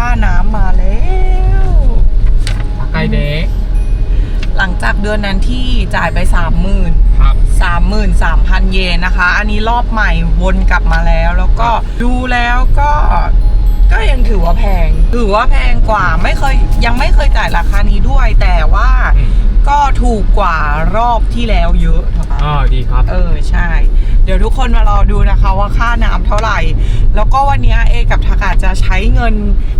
ท่าน้ำมาแล้ว ไกเด็กหลังจากเดือนนั้นที่จ่ายไปสามหมื่นสามหมื่นสามพันเยนนะคะ อันนี้รอบใหม่วนกลับมาแล้ว แล้วก็ดูแล้วก็ ก็ยังถือว่าแพง ถือว่าแพงกว่าไม่เคยยังไม่เคยจ่ายราคานี้ด้วย แต่ว่าก็ถูกกว่ารอบที่แล้วเยอะนะคะ อ่าดีครับ เออใช่ เดี๋ยวทุกคนมารอดูนะคะว่าค่าน้ำเท่าไหร่ แล้วก็วันนี้เอกับทากาจะใช้เงิน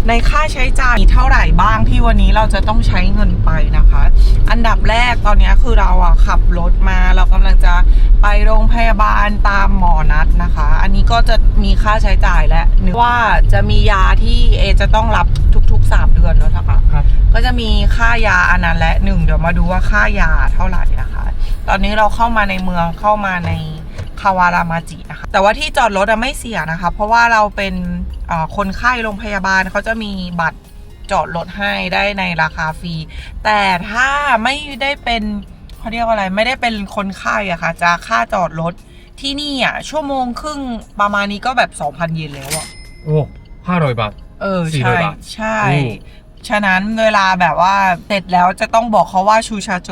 ในค่าใช้จ่ายเท่าไหร่บ้างที่วันนี้เราจะต้องใช้เงินไปนะคะ อันดับแรกตอนนี้คือเราอะขับรถมาเรากำลังจะไปโรงพยาบาลตามหมอนัดนะคะ อันนี้ก็จะมีค่าใช้จ่ายและนึกว่าจะมียาที่เอจะต้องรับทุกๆ 3 เดือนเนอะทากาครับก็จะมีค่ายาอันนั้นและหนึ่งเดี๋ยวมาดูว่าค่ายาเท่าไหร่นะคะ ตอนนี้เราเข้ามาในเมืองเข้ามาใน คาวารามาจินะคะแต่ว่าที่จอดรถอะไม่เสียนะคะ เพราะว่าเราเป็นเอ่อคนไข้โรงพยาบาลเขาจะมีบัตรจอดรถให้ได้ในราคาฟรี แต่ถ้าไม่ได้เป็นเขาเรียกว่าอะไรไม่ได้เป็นคนไข้อะค่ะ จะค่าจอดรถที่นี่อะชั่วโมงครึ่งประมาณนี้ก็แบบ 2,000 เยนแล้วอะโอ้ห้าร้อยบาท เออสี่ใช่ร้อยบาทใช่อืมฉะนั้นเวลาแบบว่าเสร็จแล้วจะต้องบอกเขาว่าชูชาโจ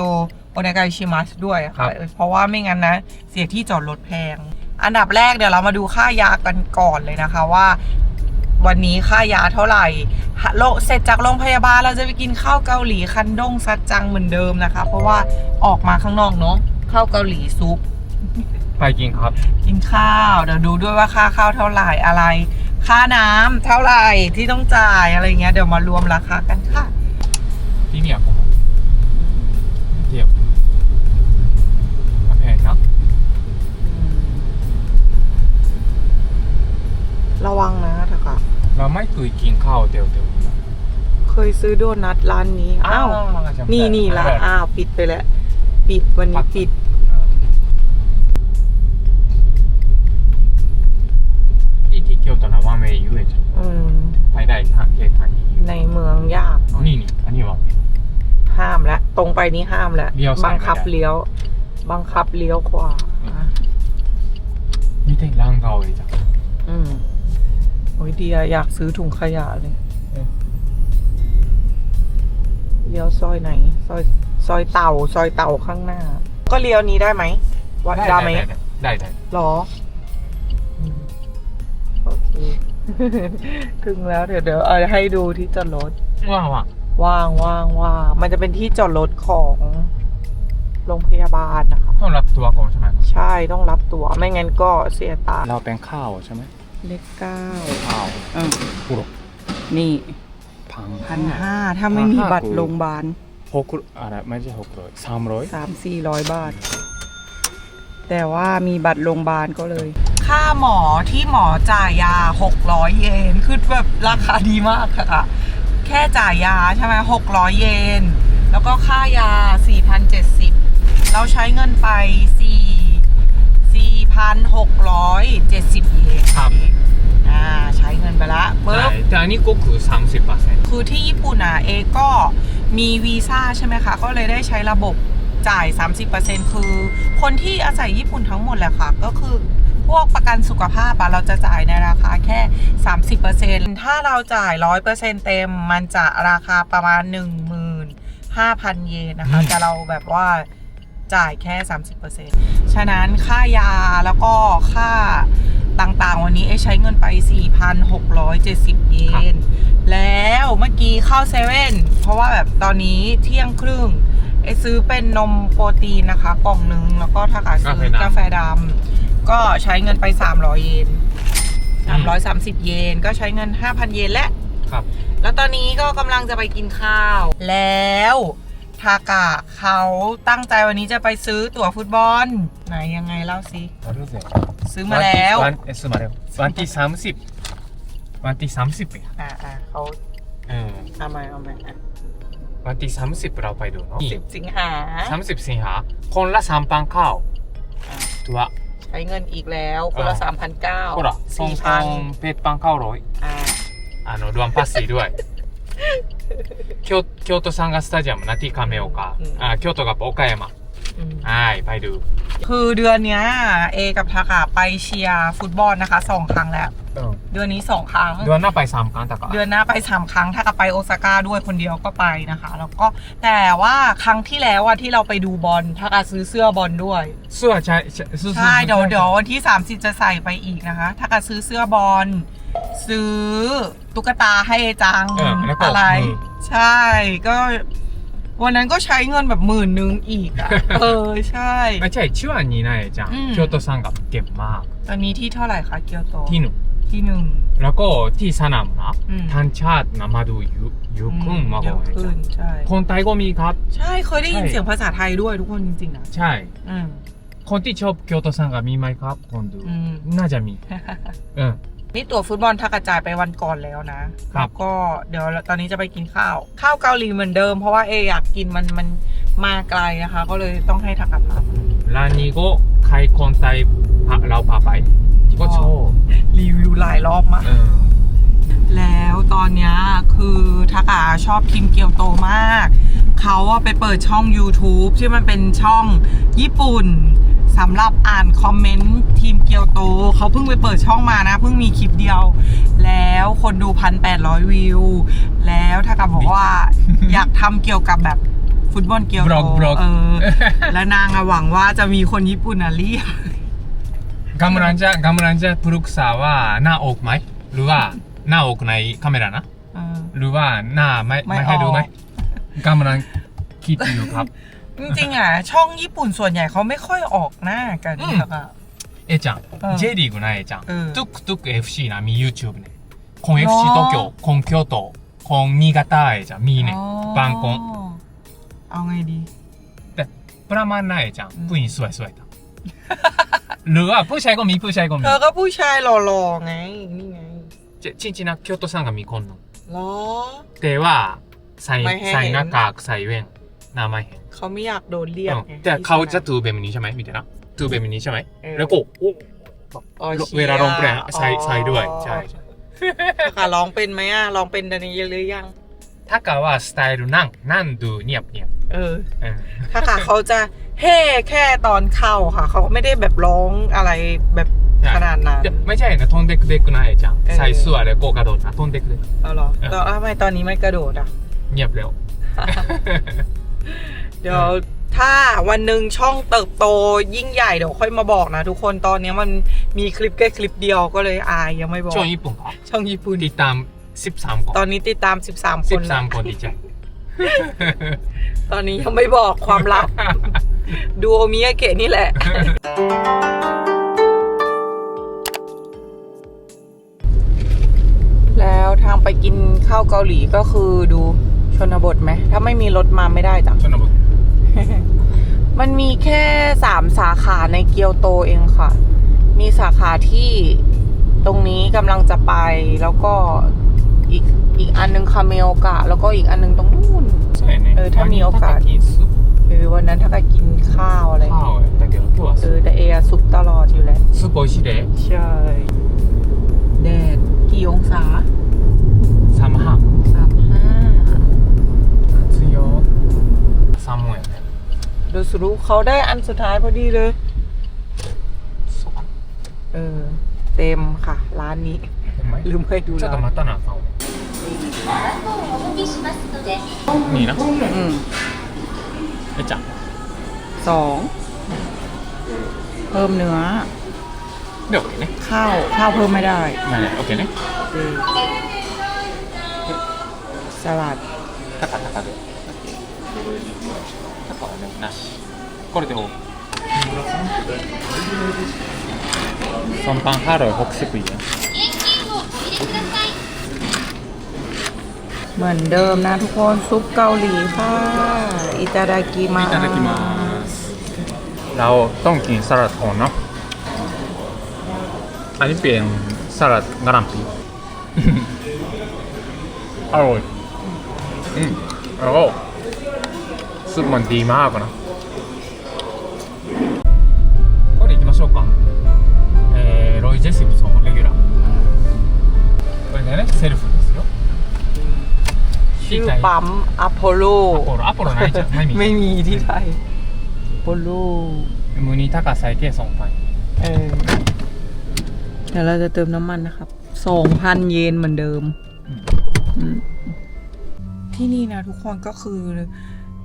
โอเนกาชิมัสด้วยอะค่ะ เพราะว่าไม่งั้นนะ เสียที่จอดรถแพง อันดับแรกเดี๋ยวเรามาดูค่ายากันก่อนเลยนะคะว่า วันนี้ค่ายาเท่าไหร่ฮะโลเสร็จจากโรงพยาบาลเราจะไปกินข้าวเกาหลีคันด้งซัดจังเหมือนเดิมนะคะ เพราะว่าออกมาข้างนอกเนาะข้าวเกาหลีซุปไปกินครับ กินข้าวเดี๋ยวดูด้วยว่าค่าข้าวเท่าไหร่อะไร ค่าน้ำเท่าไหร่ที่ต้องจ่ายอะไรเงี้ยเดี๋ยวมารวมราคากันค่ะที่เนี่ยผม ระวังนะเถอะค่ะ เราไม่เคยกินข้าวเดียวเดียวเคยซื้อโดนัทร้านนี้ อ้าว นี่นี่ละอ้าวปิดไปแล้ว ปิดวันนี้ปิดที่ที่เกียวตอนนั้นว่าไม่ยุ่เลยจ้ะไปได้ทางเกทางนี้ในเมืองยาก นี่นี่อันนี้ว่าห้ามแล้วตรงไปนี้ห้ามแล้วบังคับเลี้ยว บังคับเลี้ยวขวามีแต่ร่างเก่าเลยจ้ะอืม โอ้ยเดียอยากซื้อถุงขยะเลยเออเลี้ยวซอยไหน ซอยซอยเต่าซอยเต่าข้างหน้า ก็เลี้ยวนี้ได้ไหมวัดได้ดาได้ไหมได้ได้ได้หรออืมโอเคถึงแล้วเดี๋ยวเดี๋ยวเอาให้ดูที่จอดรถว่างว่างว่างว่างว่างมันจะเป็นที่จอดรถของโรงพยาบาลนะคะต้องรับตัวก่อนใช่ไหมครับใช่ต้องรับตัวไม่งั้นก็เสียตาเราเป็นข้าวใช่ไหม เลขเก้าข้าวอืมกุโรนี่พังพันห้าถ้าไม่มีบัตรโรงพยาบาลหกอะไรไม่ใช่หกร้อยสามร้อยสามสี่ร้อยบาท แต่ว่ามีบัตรโรงพยาบาลก็เลย ค่าหมอที่หมอจ่ายยา600เยนคือแบบราคาดีมากค่ะ แค่จ่ายยาใช่ไหม600เยน แล้วก็ค่ายา4,070เราใช้เงินไป4 4,670 เยนครับ อ่าใช้เงินไปละใช่ปึ๊บแต่อันนี้ก็คือสามสิบเปอร์เซ็นต์ คือที่ญี่ปุ่นอะเอก็มีวีซ่าใช่ไหมคะ ก็เลยได้ใช้ระบบจ่าย 30%คือ คนที่อาศัยญี่ปุ่นทั้งหมดแหละค่ะ ก็คือพวกประกันสุขภาพอะเราจะจ่ายในราคาแค่ 30%ถ้าเราจ่าย 100%เต็ม มันจะราคาประมาณ 15,000 เยนนะคะแต่เราแบบว่า จ่ายแค่ 30%ฉะนั้นค่ายาแล้วก็ค่าต่างๆ วันนี้เอใช้เงินไป 4,670 เยน แล้วเมื่อกี้เข้าเซเว่นเพราะว่าแบบตอนนี้เที่ยงครึ่งไอซื้อเป็นนมโปรตีนนะคะกล่องหนึง แล้วก็ถ้าเกิดซื้อกาแฟดำก็ใช้เงินไป 300 เยน 330 เยน ก็ใช้เงิน 5,000 เยนและ ครับ แล้วตอนนี้ก็กำลังจะไปกินข้าวแล้ว ทากะเขาตั้งใจวันนี้จะไปซื้อตั๋วฟุตบอล ไหนยังไงเล่าสิซื้อมาแล้ว วันเอสมาแล้ววันที่สามสิบวันที่สามสิบอะอ่าเขาเออทำไมาเอามาอ่วันที่สามสิบเราไปดูเนาะสิบสิงหาสามสิบสิงหาคนละสามพันข้าวตัว ใช้เงินอีกแล้วคนละสามพันเก้าโคลสอสี่งพันเป็ดปังข้าวร้อยอ่า อ่าหนดวมภาษีด้วย 京京都サンガスタジアムナティカメオカあ京都が岡山 อืม はいไปดู คือเดือนเนี้ยเอกับทากาไปเชียร์ฟุตบอลนะคะสองครั้งแล้ว เดือนนี้สองครั้ง เดือนหน้าไปสามครั้งแต่ก็ เดือนหน้าไปสามครั้ง ถ้ากับไปโอซาก้าด้วยคนเดียวก็ไปนะคะ แล้วก็แต่ว่าครั้งที่แล้วอะที่เราไปดูบอลถ้ากาซื้อเสื้อบอลด้วย เสื้อใช่ใช่ซื้อ ใช่เดี๋ยวเดี๋ยววันที่ 30 จะใส่ไปอีกนะคะ ถ้ากาซื้อเสื้อบอล ซื้อตุ๊กตาให้จังเออแล้วก็อะไรมือใช่ก็ วันนั้นก็ใช้เงินแบบหมื่นนึงอีกอะเออใช่ ไม่ใช่ชื่ออันนี้นะเอจังอืม เกียวโตซังกับเก็บมากตอนนี้ที่เท่าไหร่คะเกียวโตที่หนึ่งที่หนึ่ง แล้วก็ที่สนามนะอืม ทันชาตินะมาดูยุยุขึ้นมากเยกอะว่าเอขึ้จันงใช่ คนไทยก็มีครับ ใช่เคยได้ยินใช่ เสียงภาษาไทยด้วยทุกคนจริงๆนะใช่ อืมคนที่ชอบเกียวโตซังกับมีไหมครับคนดู อืม น่าจะมี เออ นี่ตั๋วฟุตบอลทักกระจายไปวันก่อนแล้วนะ ครับแล้วก็เดี๋ยวตอนนี้จะไปกินข้าว ข้าวเกาหลีเหมือนเดิม เพราะว่าเออยากกินมันมันมาไกลนะคะ ก็เลยต้องให้ทักกะพาร้านนี้ก็ใครคนไทยพาเราพาไปก็ชอบรีวิวหลายรอบมากเออ แล้วตอนเนี้ยคือทักกะชอบทีมเกียวโตมาก เขาอะไปเปิดช่อง YouTube ที่มันเป็นช่องญี่ปุ่นสำหรับอ่านคอมเมนต์ทีมเกียวโต เขาเพิ่งไปเปิดช่องมานะ เพิ่งมีคลิปเดียว แล้วคนดูพันแปดร้อยวิว แล้วทักกะบอกว่าอยากทำเกี่ยวกับแบบฟุตบอลเกียวบโตล็อกบล็อกเออและนางอะหวังว่าจะมีคนญี่ปุ่นอะเรียกกำลังจะกำลังจะปรึกษาว่าหน้าอกไหม หรือว่า หน้าอกในカメラนะอนะหรือว่าหน้าไม่ไม่ให้ดูไหมกำลังคิดอยู่ครับ จริงๆอะ ช่องญี่ปุ่นส่วนใหญ่เขาไม่ค่อยออกหน้ากันอืแล้วก็ เอจัง เออ J リーグนะเอจังเออตุกตุก FC นะมี YouTube เนี่ยของหโตเกียวคง京都ขคง新潟เอจังมีเนี่ย อ๋บางคงเอาไงดีแต่ประมาณนั้นเอจังผู้หญิงสวยสวยๆจัง หรือว่าผู้ชายก็มีผู้ชายก็มี เธอก็ผู้ชายหล่อๆไง นี่ไง ちちんちな京都さんがมีคนหนึ่งหรอ แต่ว่าใส่ไม่ให้เห็น ใส่หน้ากากใส่แว่นหน้าไม่เห็นเขาไม่อยากโดนเรียกไงแต่เขาจะถือแบบนี้ใช่ไหมมีแต่นะถือแบบนี้ใช่ไหมแล้วก็เวลาร้องเพลงอะใส่ใส่ด้วยใช่ ค่ะร้องเป็นไหมอะร้องเป็นดันนี้หรือยัง ถ้าเกาว่าสไตล์นั่งนั่งดูเงียบเงียบเออ เออ ถ้าค่ะเขาจะเฮ่แค่ตอนเข้าค่ะ เขาไม่ได้แบบร้องอะไรแบบ ใช่ขนาดนั้นでไม่ใช่นะทงเด็กเด็กนะไอ้จังเออ ใส่เสื้ออะไรโกกระโดดนะทงเด็กเด็กเอาเหรอเออแล้วทำไมตอนนี้ไม่กระโดดอะ เงียบแล้ว เดี๋ยวถ้าวันหนึ่งช่องเติบโตยิ่งใหญ่เดี๋ยวค่อยมาบอกนะทุกคนตอนนี้มันมีคลิปแค่คลิปเดียวก็เลยอายยังไม่บอก ช่วงญี่ปุ่นครับช่องญี่ปุ่น ติดตาม 13คนตอนนี้ติดตาม 13 คนแล้ว13คนดีใจ ตอนนี้ยังไม่บอกความลับ ดูโอมิยาเกะนี่แหละ ไปกินข้าวเกาหลีก็คือดูชนบทไหม ถ้าไม่มีรถมาไม่ได้จ้ะชนบท มันมีแค่สามสาขาในเกียวโตเองค่ะ มีสาขาที่ตรงนี้กำลังจะไปแล้วก็อีกอีกอันนึงคาเมลกะ แล้วก็อีกอันนึงตรงนู้น ใช่เลยออถ้ามีโอกาสคือวันนั้นถ้าก็กินข้าวอะไรข้าวแต่เกี่ยวกับเออแต่เอซุปตลอดอยู่แหละซุปโอชิเดะใช่แดดกี่องศา 寒は สามห้า 暑いよ寒いよね ดูสรุเขาได้อันสุดท้ายพอดีเลย そうか เออ เต็มค่ะ ร้านนี้ ほんまに ลืมให้ดู ちょっと ร้าน 待たなあかんわいいな อืม えちゃん สอง เพิ่มเนื้อ で OK ね ข้าว ข้าวเพิ่มไม่ได้ まあね OK ね เออ สลัด タカタカでタカはねなしこれで OK ソンパンハロー60いいね เหมือนเดิมนะทุกคน ซุปเกาหลีค่ะ อิตาดากิมา いただきますเราต้องกินสลัดก่อนเนาะอันนี้เป็นสลัดกะหล่ำปี อร่อย อืมแล้วก็ซุปมันดีมากนะこれ行きましょうかえー、ロイ・ジェシプソンレギュラーこれねセルフですよ ชื่อปั๊มอพอลโล アポロアポロないじゃんไม่มี ไม่มีที่ไทย คุณลูก ムニ高さいけソンパイ เออ เดี๋ยวเราจะเติมน้ำมันนะครับ สองพันเยนเหมือนเดิม อืม ที่นี่นะทุกคนก็คือ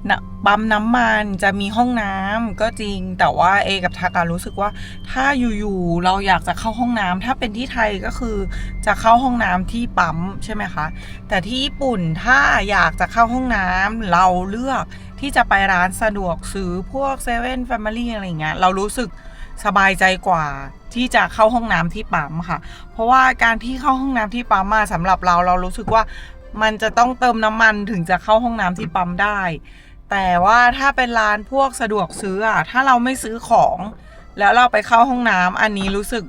นะปั๊มน้ำมันจะมีห้องน้ำก็จริงแต่ว่าเอกับทาการู้สึกว่า ถ้าอยู่ๆเราอยากจะเข้าห้องน้ำถ้าเป็นที่ไทยก็คือจะเข้าห้องน้ำที่ปั๊มใช่ไหมคะ แต่ที่ญี่ปุ่นถ้าอยากจะเข้าห้องน้ำเราเลือกที่จะไปร้านสะดวกซื้อพวกเซเว่นแฟมิลี่อะไรเงี้ยเรารู้สึกสบายใจกว่าที่จะเข้าห้องน้ำที่ปั๊มค่ะ เพราะว่าการที่เข้าห้องน้ำที่ปั๊มมาสำหรับเราเรารู้สึกว่า มันจะต้องเติมน้ำมันถึงจะเข้าห้องน้ำที่ปั๊มได้ แต่ว่าถ้าเป็นร้านพวกสะดวกซื้ออะถ้าเราไม่ซื้อของ แล้วเราไปเข้าห้องน้ำอันนี้รู้สึก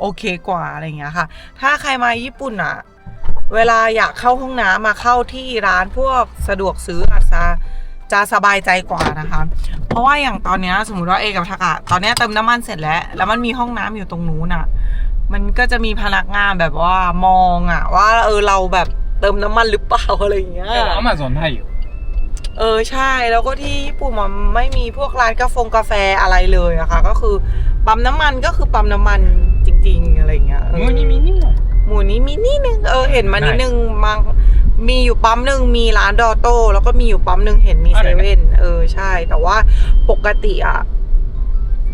โอเคกว่าอะไรเงี้ยค่ะ ถ้าใครมาญี่ปุ่นอะเวลาอยากเข้าห้องน้ำมาเข้าที่ร้านพวกสะดวกซื้ออาจจะจะสบายใจกว่านะคะ เพราะว่าอย่างตอนนี้สมมติว่าเอกับทากะตอนนี้เติมน้ำมันเสร็จแล้ว แล้วมันมีห้องน้ำอยู่ตรงนู้นอะมันก็จะมีพนักงานแบบว่ามองอะว่าเออเราแบบ เติมน้ำมันหรือเปล่าอะไรอย่างเงี้ย แต่อามาสอนไทยอยู่ เออใช่แล้วก็ที่ญี่ปุ่นมันไม่มีพวกร้านกาแฟกาแฟอะไรเลยอะค่ะ ก็คือปั๊มน้ำมันก็คือปั๊มน้ำมันจริง ๆ อะไรอย่างเงี้ยเออもうに見にも。หมู่นี้มีนิดนึงเออเห็นมานนิดนึงมังมีอยู่ปั๊มหนึ่งมีร้านดอโต้แล้วก็มีอยู่ปั๊มหนึ่งเห็นมีเซเว่นเออใช่ แต่ว่าปกติอะ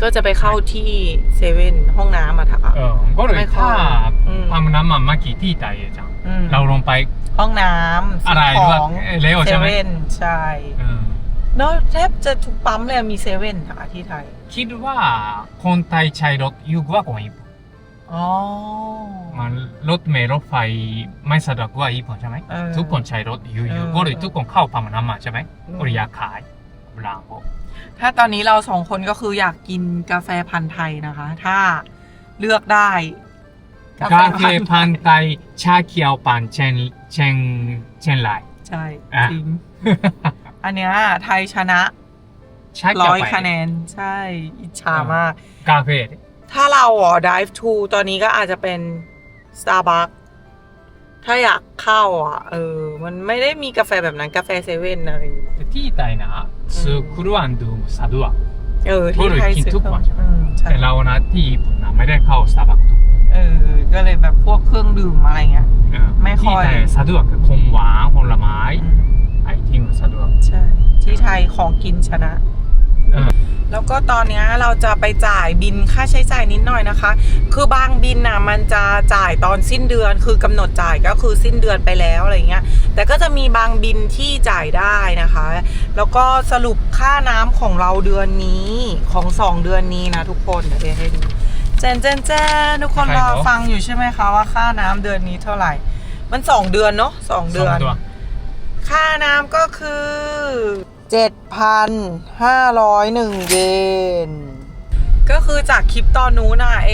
ก็จะไปเข้าที่เซเว่นห้องน้ำอะทักอะうん。これ、ไม่ค่อยタうんパムナンマンマキティータイエじゃん。 อืมเราลงไป ห้องน้ำอะไรซื้ด้วยของเร็วเซใช่ไหมเว่นใช่うんเนอะแทบจะทุกปั๊มเลยมีเซเว่นค่ะที่ไทย คิดว่าคนไทยใช้รถอยู่กว่าคนญี่ปุ่นอ๋อ มันรถเมล์รถไฟไม่สะดวกกว่าญี่ปุ่นใช่ไหมเออทุกคนใช้รถอยู่อยู่เออก็เลยทุกคนเข้าปั๊มน้ำมันใช่ไหมอืมก็เลยอยากขายบรางโบถ้าตอนนี้เราสองคนก็คืออยากกินกาแฟพันธุ์ไทยนะคะ ถ้าเลือกได้ กาแฟพันธุ์ไทยชาเขียวปั่นเชนเชนเชนไลใช่อะจริง อันเนี้ยไทยชนะชาเขียวร้อยปั่นคะแนน ใช่ อิจฉามาก กาแฟถ้าเราอ๋อ dive to ตอนนี้ก็อาจจะเป็น Starbucks ถ้าอยากเข้าอะ เออ มันไม่ได้มีกาแฟแบบนั้นกาแฟเซเว่นอะไรอย่างงี้ที่ไทยนะซื้อครัวอันดูสะดวกเออที่ไทยกินซื้อทุกวันใช่ไหมอืมใช่แต่เรานะที่ญี่ปุ่นนะไม่ได้เข้าสตาร์บัคทุก เออ ก็เลยแบบพวกเครื่องดื่มอะไรเงี้ยไม่ค่อย ที่ไทยสะดวกของหวานผลไม้อืมไอทิ้งสะดวก ใช่ ที่ไทยของกินชนะ เออ แล้วก็ตอนเนี้ยเราจะไปจ่ายบินค่าใช้จ่ายนิดหน่อยนะคะ คือบางบินน่ะมันจะจ่ายตอนสิ้นเดือน คือกำหนดจ่ายก็คือสิ้นเดือนไปแล้วอะไรเงี้ย แต่ก็จะมีบางบินที่จ่ายได้นะคะ แล้วก็สรุปค่าน้ำของเราเดือนนี้ของสองเดือนนี้นะทุกคนเดี๋ยวเดี๋ยวให้ดูแจนแจนแจนทุกคนรอฟังอยู่ใช่ไหมคะว่าค่าน้ำเดือนนี้เท่าไหร่ มันสองเดือนเนาะสองเดือนสงตัวค่าน้ำก็คือ 7,501 เยน ก็คือจากคลิปตอนนู้นน่ะเอ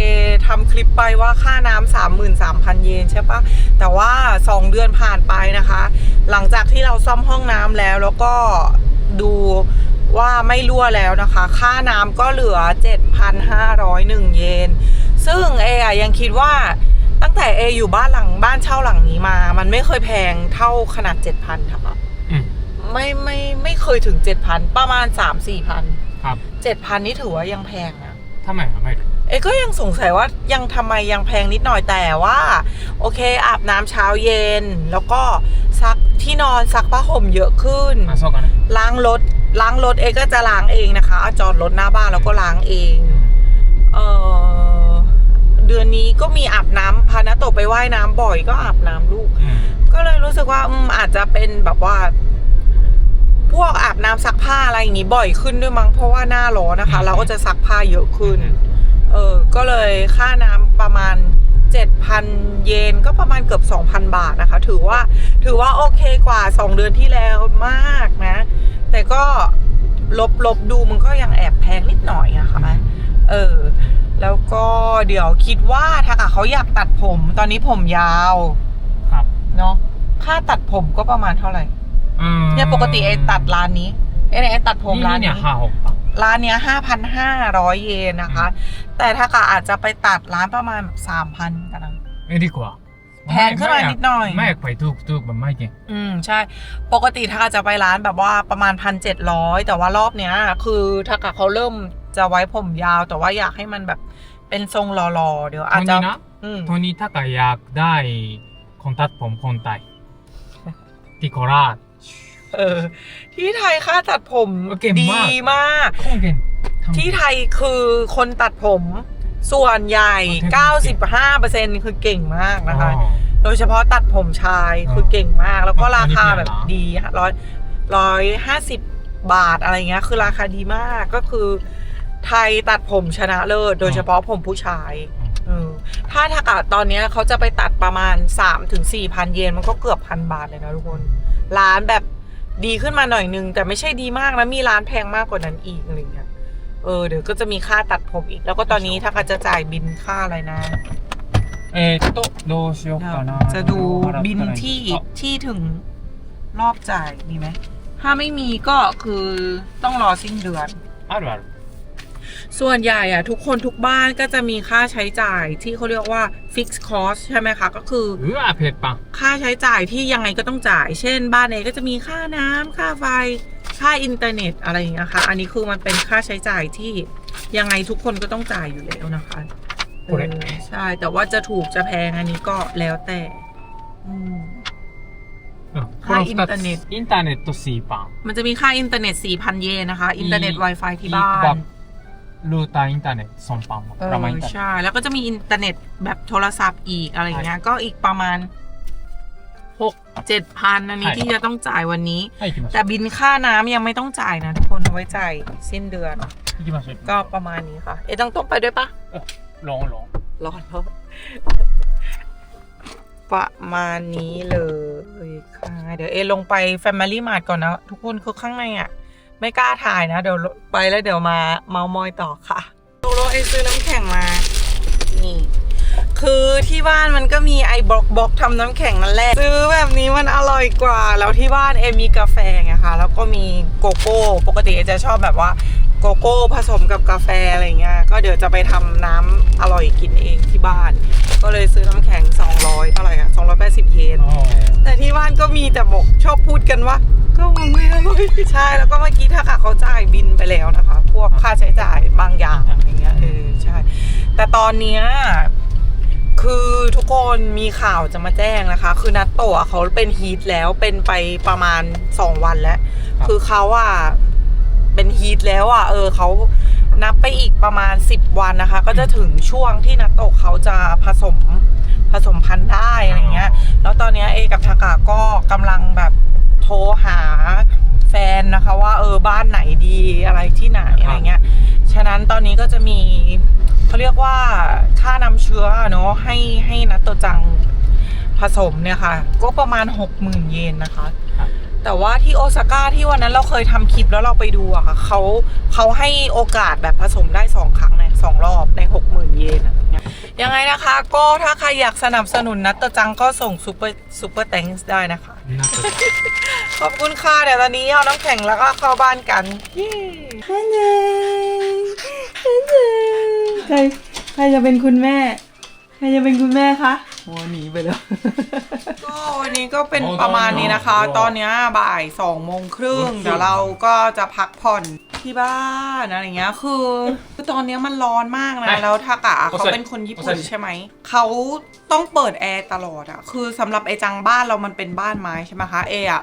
ทำคลิปไปว่าค่าน้ำ33,000 เยนใช่ปะแต่ว่า 2 เดือนผ่านไปนะคะ หลังจากที่เราซ่อมห้องน้ำแล้วแล้วก็ดู ว่าไม่รั่วแล้วนะคะ ค่าน้ำก็เหลือ 7,501 เยน ซึ่งเออยังคิดว่าตั้งแต่เออยู่บ้านหลังบ้านเช่าหลังนี้มา มันไม่เคยแพงเท่าขนาด 7,000ค่ะไม่ไม่ไม่เคยถึง 7,000 ประมาณ 3-4,000ครับ7,000 นี่ถือว่ายังแพงนะทำไมทำไมเอก็ยังสงสัยว่ายังทำไมยังแพงนิดหน่อยแต่ว่า โอเคอาบน้ำเช้าเย็น แล้วก็ซักที่นอนซักผ้าห่มเยอะขึ้นล้างรถ ล้างรถเองก็จะล้างเองนะคะเอาจอดรถหน้าบ้านแล้วก็ล้างเองเออเดือนนี้ก็มีอาบน้ำพานาโตะไปว่ายน้ำบ่อยก็อาบน้ำลูกอืมก็เลยรู้สึกว่าอืมอาจจะเป็นแบบว่า พวกอาบน้ำซักผ้าอะไรอย่างงี้บ่อยขึ้นด้วยมั้งเพราะว่าหน้าร้อนนะคะ เราก็จะซักผ้าเยอะขึ้น เออก็เลยค่าน้ำประมาณ7,000 เยนก็ประมาณเกือบ 2,000 บาทนะคะ ถือว่าถือว่าโอเคกว่า 2 เดือนที่แล้วมากนะ แต่ก็ลบลบดูมันก็ยังแอบแพงนิดหน่อยอะค่ะเออ แล้วก็เดี๋ยวคิดว่าถ้าเขาอยากตัดผมตอนนี้ผมยาวครับเนาะค่าตัดผมก็ประมาณเท่าไหร่อืมเนี่ยปกติไอ้ตัดร้านนี้ไอ้ไอ้ตัดผมร้านนี่เนี่นี้ยห้าหกบาทร้านเนี้ยห้าพันห้าร้อยเยนนะคะ แต่ถ้ากะอาจจะไปตัดร้านประมาณแบบสามพันกันนะเอ้ยดีกว่า แพงขึ้นมานิดหน่อย ไม่ไปถูกถูกแบบไม่เก่งอืมใช่ ปกติถ้าจะไปร้านแบบว่าประมาณพันเจ็ดร้อยแต่ว่ารอบเนี้ย คือถ้ากะเขาเริ่มจะไว้ผมยาว แต่ว่าอยากให้มันแบบเป็นทรงหล่อๆเดี๋ยวอาจโทจะนี้นะอืมโทนี้ถ้าเกิดอยากได้คนตัดผมคนไทยที่โคราชเออ ที่ไทยค่าตัดผมเก่งดีมากมากคงเก่งทำที่ไทยคือคนตัดผม ส่วนใหญ่ 95%คือเก่งมากนะคะอ๋อโดยเฉพาะตัดผมชายอ๋อคือเก่งมาก แล้วก็อ๋อราคาอันนี้แบบเปลี่ยนเหรอดีร้อยร้อยห้าสิบบาทอะไรเงี้ย คือราคาดีมากก็คือ ไทยตัดผมชนะเลิศ โดยเฉพาะผมผู้ชายเออถ้าถ้ากาตอนเนี้ยเขาจะไปตัดประมาณ3ถึง4พันเยนมันก็เกือบพันบาทเลยนะทุกคน ร้านแบบดีขึ้นมาหน่อยนึง แต่ไม่ใช่ดีมากนะ มีร้านแพงมากกว่านั้นอีกอะไรเงี้ย เออเดี๋ยวก็จะมีค่าตัดผมอีก แล้วก็ตอนนี้ถ้าเขาจะจ่ายบินค่าอะไรนะ えーっとどうしようかな จะดูบินที่ あ ที่ถึงรอบจ่ายมีไหม ถ้าไม่มีก็คือต้องรอสิ้นเดือน あるある ส่วนใหญ่อะทุกคนทุกบ้านก็จะมีค่าใช้จ่ายที่เขาเรียกว่า fixed cost ใช่ไหมคะ ก็คือ うわペッパン ค่าใช้จ่ายที่ยังไงก็ต้องจ่าย เช่น บ้านเอก็จะมีค่าน้ำค่าไฟ ค่าอินเทอร์เน็ตอะไรอย่างเงี้ยค่ะ อันนี้คือมันเป็นค่าใช้จ่ายที่ยังไงทุกคนก็ต้องจ่ายอยู่แล้วนะคะเออใช่ แต่ว่าจะถูกจะแพงอันนี้ก็แล้วแต่ อืม うんこはいのインターネット2つインターネット4パン มันจะมีค่าอินเทอร์เน็ต 4,000 เยนนะคะ อินเทอร์เน็ต Wi-Fi ที่บ้า อีกแบ น บ ルーターインターネット3パンも เออ ラマインターネット ใช่ แล้วก็จะมีอินเทอร์เน็ตแบบโทรศัพท์อีกอะไรอย่างเงี้ย ก็อีกประมาณ หกเจ็ดพันอันนี้ที่จะต้องจ่ายวันนี้ แต่บินค่าน้ำยังไม่ต้องจ่ายนะทุกคนเอาไว้จ่ายสิ้นเดือน ก็ประมาณนี้ค่ะ เอ๊ต้องต้มไปด้วยปะร้องร้องร้อนร้อนประมาณนี้เลยค่ะเดี๋ยวเอลงไปแฟมิลี่มาร์ทก่อนนะทุกคนคือข้างในอะ ไม่กล้าถ่ายนะ เดี๋ยวไปแล้วเดี๋ยวมาเมามอยต่อค่ะโตโรเอซื้อน้ำแข็งมา คือที่บ้านมันก็มีไอ้บล็อกบล็อกทำน้ำแข็งนั่นแหละซื้อแบบนี้มันอร่อยกว่า แล้วที่บ้านเอมีกาแฟไงคะแล้วก็มีโกโก้ ปกติเอจะชอบแบบว่าโกโก้ผสมกับกาแฟอะไรเงี้ยก็เดี๋ยวจะไปทำน้ำอร่อยกินเองที่บ้าน ก็เลยซื้อน้ำแข็ง 200เท่าไหร่อะ280 เยนおーแต่ที่บ้านก็มีแต่บอกชอบพูดกันว่า ก็มันไม่อร่อยใช่แล้วก็เมื่อกี้ถ้าค่ะเขาจ่ายบินไปแล้วนะคะ พวกค่าใช้จ่ายบางอย่างอะไรเงี้ยเออใช่ แต่ตอนเนี้ย คือทุกคนมีข่าวจะมาแจ้งนะคะ คือนัตโตะเขาเป็นฮีทแล้วเป็นไปประมาณ2วันแล้วครับคือเขาอะเป็นฮีทแล้วอะเออเขานับไปอีกประมาณ10วันนะคะ ก็จะถึงช่วงที่นัตโตะเขาจะผสมผสมพันธุ์ได้อะไรเงี้ย แล้วตอนเนี้ยเอกับทากาก็กำลังแบบโทรหาแฟนนะคะ ว่าเออบ้านไหนดีอะไรที่ไหนอะไรเงี้ย ฉะนั้นตอนนี้ก็จะมี เขาเรียกว่าค่านำเชื้อเนาะให้ให้นัตโตจังผสมเนี่ยค่ะ ก็ประมาณ 60,000 เยนนะคะ แต่ว่าที่โอซาก้าที่วันนั้นเราเคยทำคลิปแล้วเราไปดูอะค่ะเขาเขาให้โอกาสแบบผสมได้สองครั้งในสองรอบใน 60,000 เยนยังไงนะคะ ก็ถ้าใครอยากสนับสนุนนัตโตจังก็ส่งซูเปอร์ซูเปอร์แตงได้นะคะ ขอบคุณค่ะเดี๋ยวตอนนี้เอาน้ำแข็งแล้วก็เข้าบ้านกันเย้ ครใครจะเป็นคุณแม่ ใครจะเป็นคุณแม่คะโอ้หนีไปแล้ว ก็วันนี้ก็เป็นประมาณนี้นะคะ ตอนเนี้ยบ่ายสองโมงครึ่งเดี๋ยวเราก็จะพักผ่อนที่บ้านอะไรเงี้ยคือคือตอนเนี้ยมันร้อนมากนะ แล้วทากะเขาเป็นคนญี่ปุ่นใช่ไหม เขาต้องเปิดแอร์ตลอดอะคือสำหรับไอจังบ้านเรามันเป็นบ้านไม้ใช่ไหมคะเออะ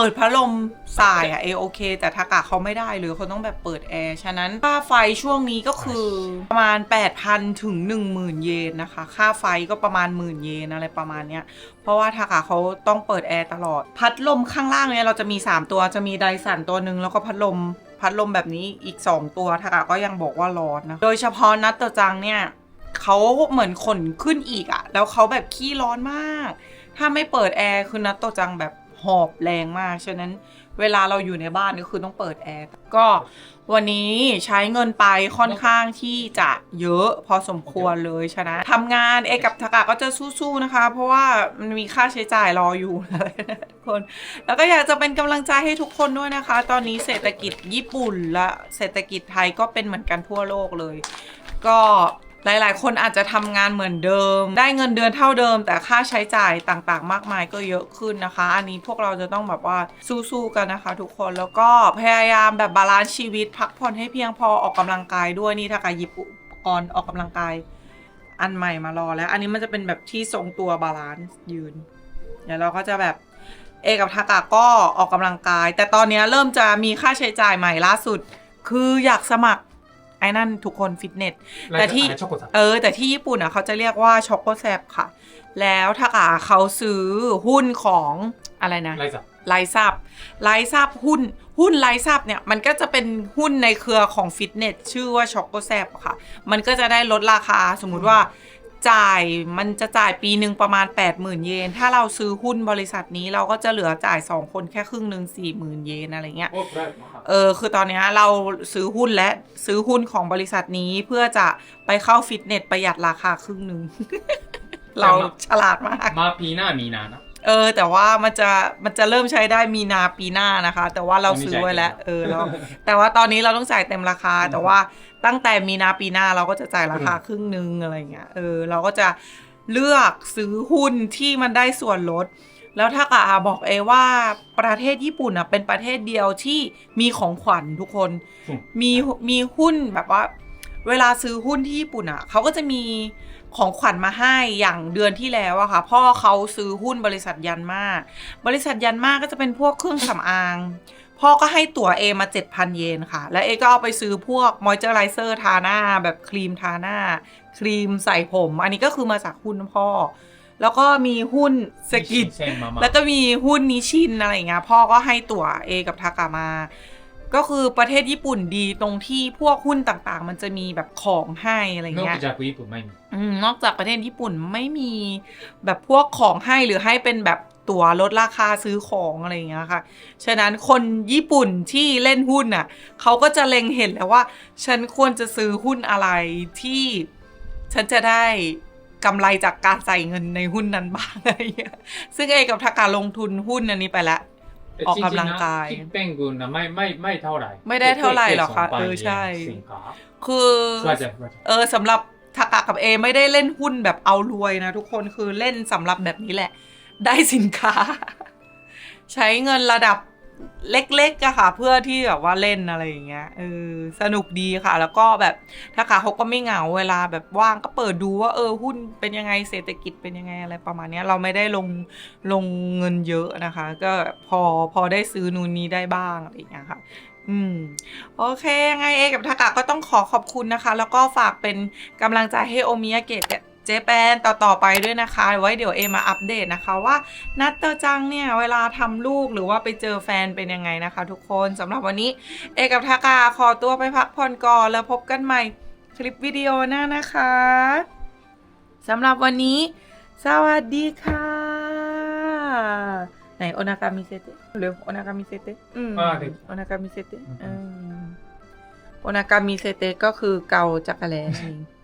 เปิดพัดลมสายอะเอโอเค แต่ทากะเขาไม่ได้เลยเขาต้องแบบเปิดแอร์ ฉะนั้นค่าไฟช่วงนี้ก็คือประมาณ 8,000 ถึง 10,000 เยนนะคะ ค่าไฟก็ประมาณหมื่นเยนอะไรประมาณเนี้ย เพราะว่าทากะเขาต้องเปิดแอร์ตลอด พัดลมข้างล่างเนี่ยเราจะมี 3 ตัวจะมีไดสันตัวหนึ่งแล้วก็พัดลมพัดลมแบบนี้อีก 2 ตัวทากะก็ยังบอกว่าร้อนนะ โดยเฉพาะนัตเตอร์จังเนี่ยเขาเหมือนขนขึ้นอีกอะแล้วเขาแบบขี้ร้อนมาก ถ้าไม่เปิดแอร์คือนัตโตะจังแบบ หอบแรงมาก ฉะนั้นเวลาเราอยู่ในบ้านก็คือต้องเปิดแอร์ ก็วันนี้ใช้เงินไปค่อนข้างที่จะเยอะพอสมควรเลยฉะนั้นทำงานเอกับทากะก็จะสู้ๆนะคะ เพราะว่ามันมีค่าใช้จ่ายรออยู่นะทุกคน แล้วก็อยากจะเป็นกำลังใจให้ทุกคนด้วยนะคะ ตอนนี้เศรษฐกิจญี่ปุ่นและเศรษฐกิจไทยก็เป็นเหมือนกันทั่วโลกเลย ก็ หลายๆ คนอาจจะทำงานเหมือนเดิม ได้เงินเดือนเท่าเดิม แต่ค่าใช้จ่ายต่างๆ มากมายก็เยอะขึ้นนะคะ อันนี้พวกเราจะต้องแบบว่าสู้ๆกันนะคะ ทุกคนแล้วก็พยายามแบบบาลานซ์ชีวิต พักผ่อนให้เพียงพอออกกำลังกายด้วยนี่ถ้าใครหยิบอุปกรณ์ออกกำลังกาย อันใหม่มารอแล้ว อันนี้มันจะเป็นแบบที่ทรงตัวบาลานซ์ยืนเดี๋ยวเราก็จะแบบเอกับทากาก็ออกกำลังกาย แต่ตอนนี้เริ่มจะมีค่าใช้จ่ายใหม่ล่าสุด คืออยากสมัคร ไอ้นั่นทุกคนฟิตเนส แต่ที่เออ แต่ที่ญี่ปุ่นอะเขาจะเรียกว่าช็อกโกแซบค่ะ แล้วถ้าอาเขาซื้อหุ้นของอะไรนะไลซับไลซับไลซับหุ้น หุ้นไลซับเนี่ยมันก็จะเป็นหุ้นในเครือของฟิตเนสชื่อว่าช็อกโกแซบค่ะ มันก็จะได้ลดราคาสมมุติว่า จ่ายมันจะจ่ายปีหนึ่งประมาณ 80,000 เยน ถ้าเราซื้อหุ้นบริษัทนี้เราก็จะเหลือจ่าย 2 คนแค่ครึ่งหนึ่ง40,000 เยนอะไรเงี้ย เออคือตอนนี้เราซื้อหุ้นและซื้อหุ้นของบริษัทนี้เพื่อจะไปเข้าฟิตเนสประหยัดราคาครึ่งหนึ่ง เราฉลาดมาก มาปีหน้ามีนานะเออ แต่ว่ามันจะมันจะเริ่มใช้ได้มีนาปีหน้านะคะ แต่ว่าเราซื้อไว้แล้ว เออแล้วแต่ว่าตอนนี้เราต้องจ่ายเต็มราคาแต่ว่า ตั้งแต่มีนาปีหน้าเราก็จะจ่ายราคาครึ่งหนึงอะไรเงี้ย เออ เราก็จะเลือกซื้อหุ้นที่มันได้ส่วนลด แล้วถ้ากะอาบอกเอว่าประเทศญี่ปุ่นอะเป็นประเทศเดียวที่มีของขวัญทุกคนอืมมีมีหุ้นแบบว่า เวลาซื้อหุ้นที่ญี่ปุ่นอะเขาก็จะมีของขวัญมาให้อย่างเดือนที่แล้วอะค่ะ พ่อเขาซื้อหุ้นบริษัทยันมาบริษัทยันมาก็จะเป็นพวกเครื่องสำอาง พ่อก็ให้ตั๋วเอมา 7,000 เยนค่ะ และเอก็เอาไปซื้อพวกมอยเจอร์ไรเซอร์ทาหน้า แบบครีมทาหน้า ครีมใส่ผม อันนี้ก็คือมาจากหุ้นพ่อ แล้วก็มีหุ้นสกิดแล้วก็มีหุ้นนิชินอะไรเงี้ยพ่อก็ให้ตั๋วเอกับทากามา ก็คือประเทศญี่ปุ่นดีตรงที่พวกหุ้นต่างๆ มันจะมีแบบของให้อะไรเงี้ยนอกจากญี่ปุ่นไม่มีนอกจากประเทศญี่ปุ่นไม่มีแบบพวกของให้หรือให้เป็นแบบ ตั๋วลดราคาซื้อของอะไรอย่างเงี้ยค่ะ ฉะนั้นคนญี่ปุ่นที่เล่นหุ้นน่ะเขาก็จะเล็งเห็นแล้วว่า ฉันควรจะซื้อหุ้นอะไรที่ฉันจะได้กำไรจากการใส่เงินในหุ้นนั้นบ้างอะไรอย่างเงี้ย ซึ่งเอกับทากาลงทุนหุ้นอันนี้ไปแล้วออกกำลังกายจริงๆนะคิดเป็นเงินนะไม่ไม่ไม่เท่าไหร่ ไม่ได้เท่าไหร่หรอกค่ะแสงพันเออใช่สินค้าคือว่าจะว่าจะเออสำหรับทากากับเอไม่ได้เล่นหุ้นแบบเอารวยนะทุกคนคือเล่นสำหรับแบบนี้แหละ ได้สินค้า ใช้เงินระดับเล็กๆอะค่ะ เพื่อที่แบบว่าเล่นอะไรอย่างเงี้ยเออสนุกดีค่ะ แล้วก็แบบทากาเขาก็ไม่เหงาเวลาแบบว่างก็เปิดดูว่า เออหุ้นเป็นยังไงเศรษฐกิจเป็นยังไงอะไรประมาณเนี้ยเราไม่ได้ลงลงเงินเยอะนะคะ ก็พอพอได้ซื้อนูนนี้ได้บ้างอะไรอย่างเงี้ยค่ะอืมโอเคยังไงเอกับทากะก็ต้องขอขอบคุณนะคะ แล้วก็ฝากเป็นกำลังใจให้โอมิยาเกะ เจแปนต่อๆไปด้วยนะคะ ไว้เดี๋ยวเอมาอัปเดตนะคะว่านัตเตอร์จังเนี่ย เวลาทำลูกหรือว่าไปเจอแฟนเป็นยังไงนะคะทุกคนสำหรับวันนี้ เอกับทากะขอตัวไปพักผ่อนก่อนแล้วพบกันใหม่คลิปวิดีโอหน้านะคะสำหรับวันนี้ สวัสดีค่ะไหนโอนาคามิเซเตะเร็วโอนาคามิเซเตะอืมอ่าเด็กโอนาคามิเซเตะอืมอืมโอนาคามิเซเตะก็คือเกาจักรแลนั่นเอง